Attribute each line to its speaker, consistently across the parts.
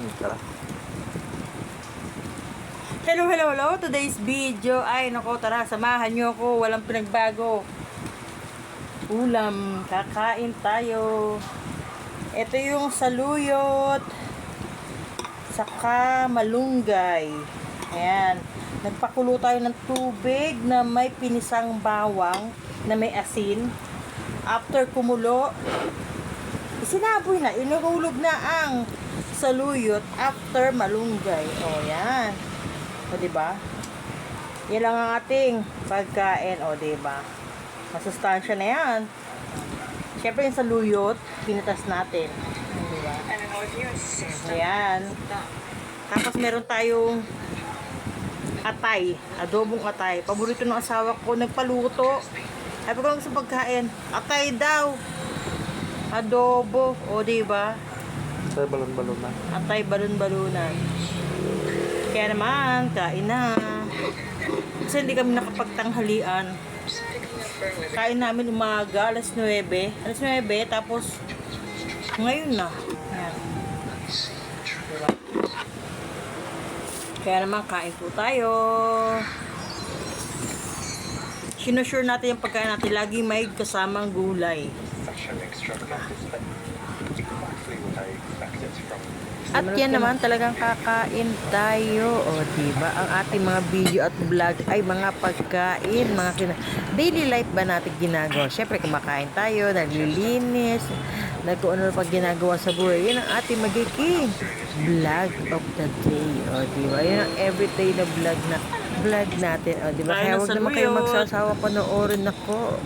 Speaker 1: Hmm, tara.
Speaker 2: Hello, hello, hello. Today's video ay nako tara, samahan niyo ako. Walang pinagbago. Ulam, kakain tayo. Ito yung saluyot. Saka malunggay. Ayan. Nagpakulo tayo ng tubig na may pinisang bawang na may asin. After kumulo, isinaboy na, inuhulog na ang saluyot after malunggay. O, yan. O, diba? Yan lang ang ating pagkain. O, diba? Masustansya na yan. Siyempre yung saluyot, pinitas natin. O, diba? Ayan. Tapos meron tayong atay. Adobong atay. Paborito ng asawa ko. Nagpaluto. Sabi ko lang sa pagkain, atay daw. Adobo. O, diba?
Speaker 1: Tayo balon-balon na.
Speaker 2: Atay balon-balunan. Kaya naman, kain na. Kasi hindi kami nakapagtanghalian. Kain namin umaga, alas 9. Alas 9, tapos ngayon na. Kaya naman, kain po tayo. Sinusure natin yung pagkain natin. Lagi may kasamang gulay.
Speaker 3: fashion like exactly what I expected from
Speaker 2: At yan naman talagang kakain tayo. O, diba? Ang ating mga video at vlog ay mga pagkain, mga kina- daily life ba natin ginagawa? Siyempre, kumakain tayo, naglilinis, nagkung ano pag ginagawa sa buhay. Yan ang ating magiging vlog of the day. O, diba? Yan ang everyday na vlog na vlog natin. O, diba?
Speaker 3: Ano
Speaker 2: ng Kaya huwag naman kayo With
Speaker 3: diba?
Speaker 2: malunggay.
Speaker 3: Ano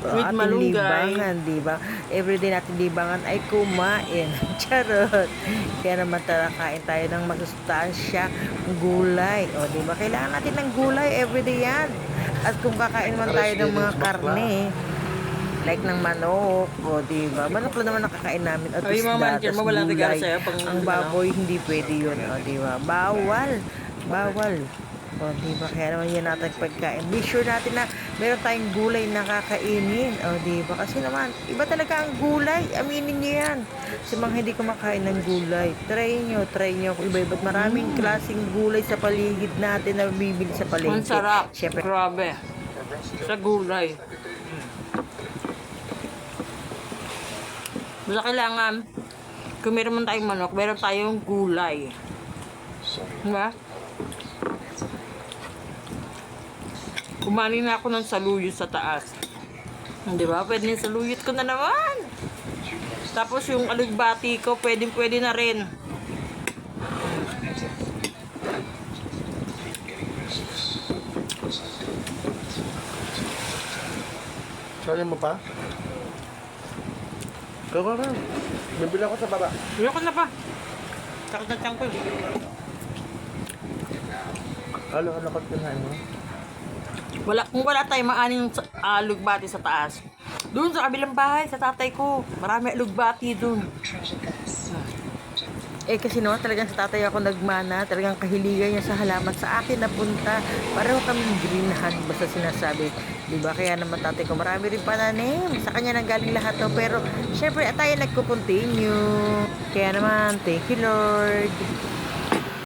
Speaker 2: With
Speaker 3: Ating
Speaker 2: malunggay.
Speaker 3: libangan, di ba? Everyday natin libangan ay kumain. Charot. Kaya naman tara kain tayo ng masustansya, gulay. O, di ba? Kailangan natin ng gulay everyday yan. At kung kakain man tayo ng mga karne, like ng manok, o di ba? Manok lang naman nakakain namin at
Speaker 2: Ay, yung mga
Speaker 3: isda,
Speaker 2: manager mo, walang regalo
Speaker 3: gulay.
Speaker 2: sa'yo pang
Speaker 3: Ang
Speaker 2: ano?
Speaker 3: baboy, hindi pwede yun, o di ba? Bawal. Bawal. O, di ba? Kaya naman yan natin pagkain. Be sure natin na meron tayong gulay na kakainin. O, di ba? Kasi naman, iba talaga ang gulay. Aminin niyo yan. Sa mga hindi kumakain ng gulay, try nyo, try nyo. Iba-iba't maraming klaseng gulay sa paligid natin na bibili sa palengke.
Speaker 2: Ang sarap.
Speaker 3: Siyempre,
Speaker 2: Grabe. Sa gulay. Basta kailangan, kung meron man tayong manok, meron tayong gulay. Diba? Kumani na ako ng saluyot sa taas. Di ba? Pwede yung saluyot ko na naman. Tapos yung alugbati ko, pwede pwede na rin.
Speaker 1: Kaya mo pa? Ikaw ka na. Bibili ako sa baba.
Speaker 2: Ayoko na pa. Sakit na tiyang ko. eh.
Speaker 1: Halo, ano ka kinain mo?
Speaker 2: Wala, kung wala tayong maaning ah, alugbati sa taas. Doon sa kabilang bahay, sa tatay ko. Marami alugbati doon.
Speaker 3: Eh kasi naman talagang sa tatay ako nagmana, talagang kahiligan niya sa halaman sa akin napunta. Pareho kaming greenhan basta sinasabi. 'Di ba? Kaya naman tatay ko marami rin pananim. Sa kanya nang galing lahat to. Pero syempre tayo nagko-continue. Kaya naman, thank you Lord.